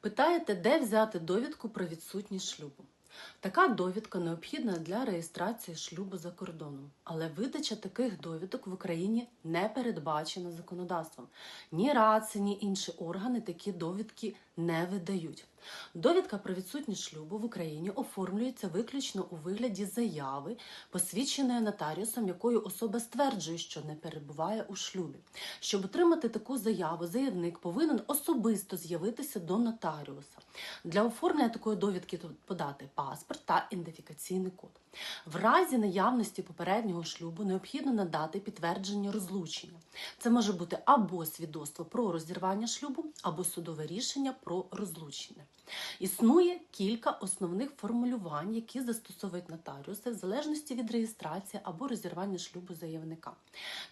Питаєте, де взяти довідку про відсутність шлюбу? Така довідка необхідна для реєстрації шлюбу за кордоном, але видача таких довідок в Україні не передбачена законодавством. Ні РАЦ, ні інші органи такі довідки не видають. Довідка про відсутність шлюбу в Україні оформлюється виключно у вигляді заяви, посвідченої нотаріусом, якою особа стверджує, що не перебуває у шлюбі. Щоб отримати таку заяву, заявник повинен особисто з'явитися до нотаріуса. Для оформлення такої довідки подати паспорт та ідентифікаційний код. В разі наявності попереднього шлюбу необхідно надати підтвердження розлучення. Це може бути або свідоцтво про розірвання шлюбу, або судове рішення про розлучення. Існує кілька основних формулювань, які застосовують нотаріуси в залежності від реєстрації або розірвання шлюбу заявника.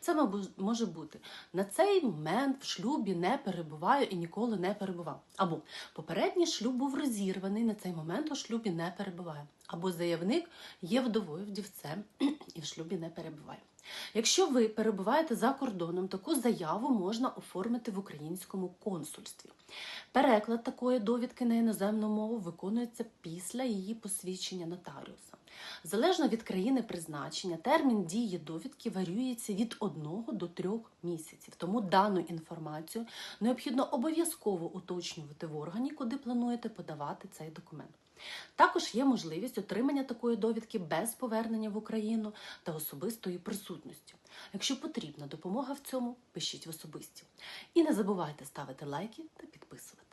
Це може бути на цей момент в шлюбі не перебуваю і ніколи не перебував. Або попередній шлюб був розірваний, на цей момент у шлюбі не перебуває. Або заявник є вдовою вдівцем і в шлюбі не перебуває. Якщо ви перебуваєте за кордоном, таку заяву можна оформити в українському консульстві. Переклад такої довідки на іноземну мову виконується після її посвідчення нотаріуса. Залежно від країни призначення, термін дії довідки варіюється від 1 до 3 місяців. Тому дану інформацію необхідно обов'язково уточнювати в органі, куди плануєте подавати цей документ. Також є можливість отримання такої довідки без повернення в Україну та особистої присутності. Якщо потрібна допомога в цьому, пишіть в особисті. І не забувайте ставити лайки та підписувати.